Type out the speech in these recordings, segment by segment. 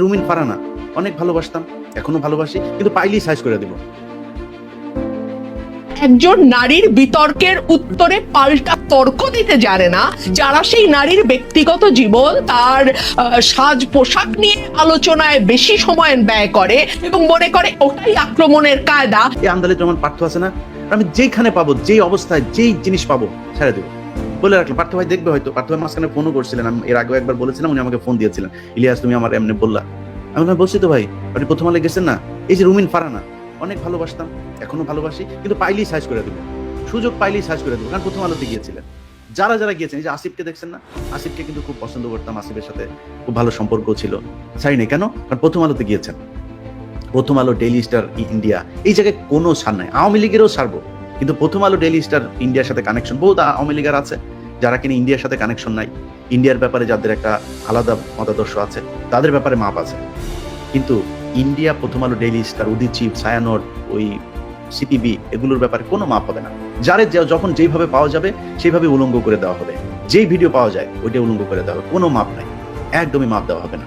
রুমিন ফারানা। অনেক ভালোবাসতাম এখনও ভালোবাসি কিন্তু পাইলেই সাইজ করে দিব। একজন নারীর বিতর্কের উত্তরে পাল্টা তর্ক দিতে জানে না যারা সেই নারীর ব্যক্তিগত জীবন তার সাজ পোশাক নিয়ে আলোচনায় বেশি সময় ব্যয় করে এবং মনে করে ওটাই আক্রমণের কায়দা। এই আন্দালে যেমন পার্থ আছে না আমি যেইখানে পাবো যেই অবস্থায় যেই জিনিস পাবো ছেড়ে দেবো। বলে রাখলাম পার্থ ভাই দেখবে হয়তো। পার্থ ভাই মাঝখানে ফোনও করছিলেন। আমি এর আগেও একবার বলেছিলাম, উনি আমাকে ফোন দিয়েছিলেন। ইলিয়াস, তুমি আমার এমনি বললা। আমি বলছি তো ভাই, আপনি প্রথম আলে গেছেন না? এই যে রুমিন, ফারানা, অনেক ভালোবাসতাম, এখনও ভালোবাসি, কিন্তু পাইলেই সাইজ করে দেবো। সুযোগ পাইলেই সাইজ করে দেবো, কারণ প্রথম আলোতে গিয়েছিলেন। যারা যারা গিয়েছেন, এই যে আসিফকে দেখছেন না? আসিফকে কিন্তু খুব পছন্দ করতাম, আসিফের সাথে খুব ভালো সম্পর্ক ছিল। নেই, কেন? কারণ প্রথম আলোতে গিয়েছেন। প্রথম আলো ডেইলি স্টার ইন্ডিয়া এই জায়গায় কোনো সার নাই। আওয়ামী লীগেরও সারবো কিন্তু প্রথম আলো ডেইলি স্টার ইন্ডিয়ার সাথে কানেকশন বহুত আওয়ামী লীগের আছে। যারা কিনা ইন্ডিয়ার সাথে কানেকশন নাই, ইন্ডিয়ার ব্যাপারে যাদের একটা আলাদা মতাদর্শ আছে, তাদের ব্যাপারে মাপ আছে। কিন্তু India Prothom Alo Daily star উদিচিপ Chhayanaut ওই সিপিবি এগুলোর ব্যাপারে কোনো মাপ হবে না। যারে যখন যেইভাবে পাওয়া যাবে, সেইভাবে উলঙ্গ করে দেওয়া হবে। যেই ভিডিও পাওয়া যায় ওইটা উলঙ্গ করে দেওয়া হবে। কোনো মাপ নাই। একদমই মাপ দেওয়া হবে না।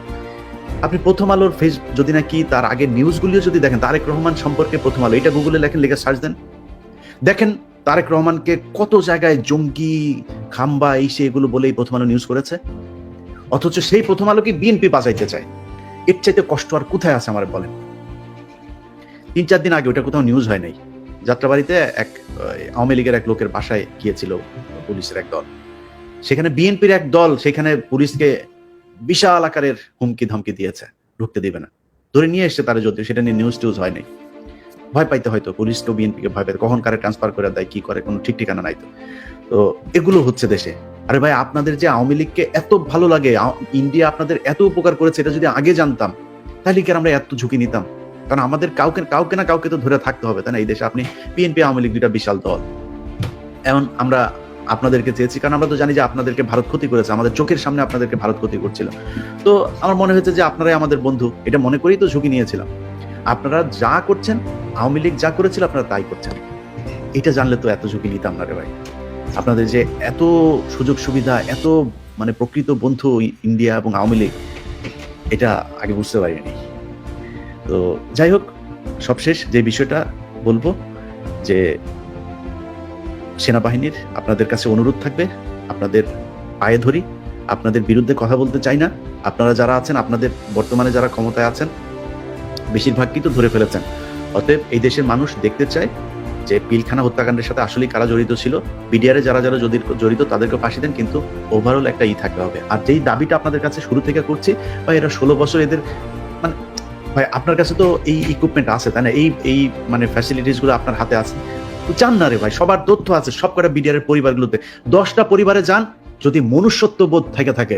আপনি প্রথম আলোর ফেস যদি নাকি তার আগের নিউজগুলিও যদি দেখেন, তারেক রহমান সম্পর্কে প্রথম আলো, এটা গুগলে লেখেন, লিখে সার্চ দেন। দেখেন তারেক রহমানকে কত জায়গায় জঙ্গি, খাম্বা, এই সে এগুলো বলেই প্রথম আলো নিউজ করেছে। অথচ সেই প্রথম আলোকে বিএনপি বাঁচাইতে চায়? এর চাইতে কষ্ট আর কোথায় আছে আমার বলেন? তিন চার দিন আগে ওটা কোথাও নিউজ হয় নাই। যাত্রাবাড়িতে এক আওয়ামী লীগের এক লোকের বাসায় গিয়েছিল পুলিশের এক দল। সেখানে বিএনপির এক দল সেখানে পুলিশকে বিশাল আকারের হুমকি ধমকি দিয়েছে। ঢুকতে দিবে না। ধরে নিয়ে এসছে তারা যদিও, সেটা নিয়ে নিউজ টিউজ হয় নাই। ভয় পাইতে হয়তো পুলিশ তো বিএনপিকে ভয় পাইতে কখন কারে ট্রান্সফার করে দেয়, কি করে, কোনো ঠিক ঠিকানা নাই তো। তো এগুলো হচ্ছে দেশে। আরে ভাই, আপনাদের যে আওয়ামী লীগকে এত ভালো লাগে ইন্ডিয়া আপনাদের এত উপকার করেছে, এটা যদি আগে জানতাম, তাহলে কি আমরা এত ঝুঁকি নিতাম? কারণ আমাদের কাউকে কাউকে না কাউকে তো ধরে থাকতে হবে, তাই না? এই দেশে আপনি বিএনপি, আওয়ামী লীগ দুটা বিশাল দল। এমন আমরা আপনাদেরকে চেয়েছি, কারণ আমরা তো জানি যে আপনাদেরকে ভারত ক্ষতি করেছে, আমাদের চোখের সামনে আপনাদেরকে ভারত ক্ষতি করছিল। তো আমার মনে হয়েছে যে আপনারাই আমাদের বন্ধু, এটা মনে করেই তো ঝুঁকি নিয়েছিলাম। আপনারা যা করছেন, আওয়ামী লীগ যা করেছিল, আপনারা তাই করছেন। এটা জানলে তো এত ঝুঁকি নিতাম না রে ভাই। আপনাদের যে এত সুযোগ সুবিধা, এত মানে প্রকৃত বন্ধু ইন্ডিয়া এবং আওয়ামী লীগ, এটা আগে বুঝতে পারিনি। তো যাই হোক, সবশেষ যে বিষয়টা বলব, যে সেনাবাহিনীর আপনাদের কাছে অনুরোধ থাকবে, আপনাদের পায়ে ধরি, আপনাদের বিরুদ্ধে কথা বলতে চাই না। আপনারা যারা আছেন, আপনাদের বর্তমানে যারা ক্ষমতায় আছেন বেশিরভাগই তো ধরে ফেলেছেন। অতএব এই দেশের মানুষ দেখতে চায় যে পিলখানা হত্যাকাণ্ডের সাথে আসলেই কারা জড়িত ছিল। বিডিআরে যারা যারা যদি জড়িত তাদেরকে ফাঁসি দেন, কিন্তু ওভারঅল একটা ই থাকতে হবে। আর যেই দাবিটা আপনাদের কাছে শুরু থেকে করছি বা এরা ষোলো বছর এদের মানে ভাই, আপনার কাছে তো এই ইকুইপমেন্ট আছে, তাই না? এই এই মানে ফ্যাসিলিটিসগুলো আপনার হাতে আছে। যান না রে ভাই, সবার তথ্য আছে সব কটা বিডিআর পরিবারগুলোতে। দশটা পরিবারে যান, যদি মনুষ্যত্ব বোধ থেকে থাকে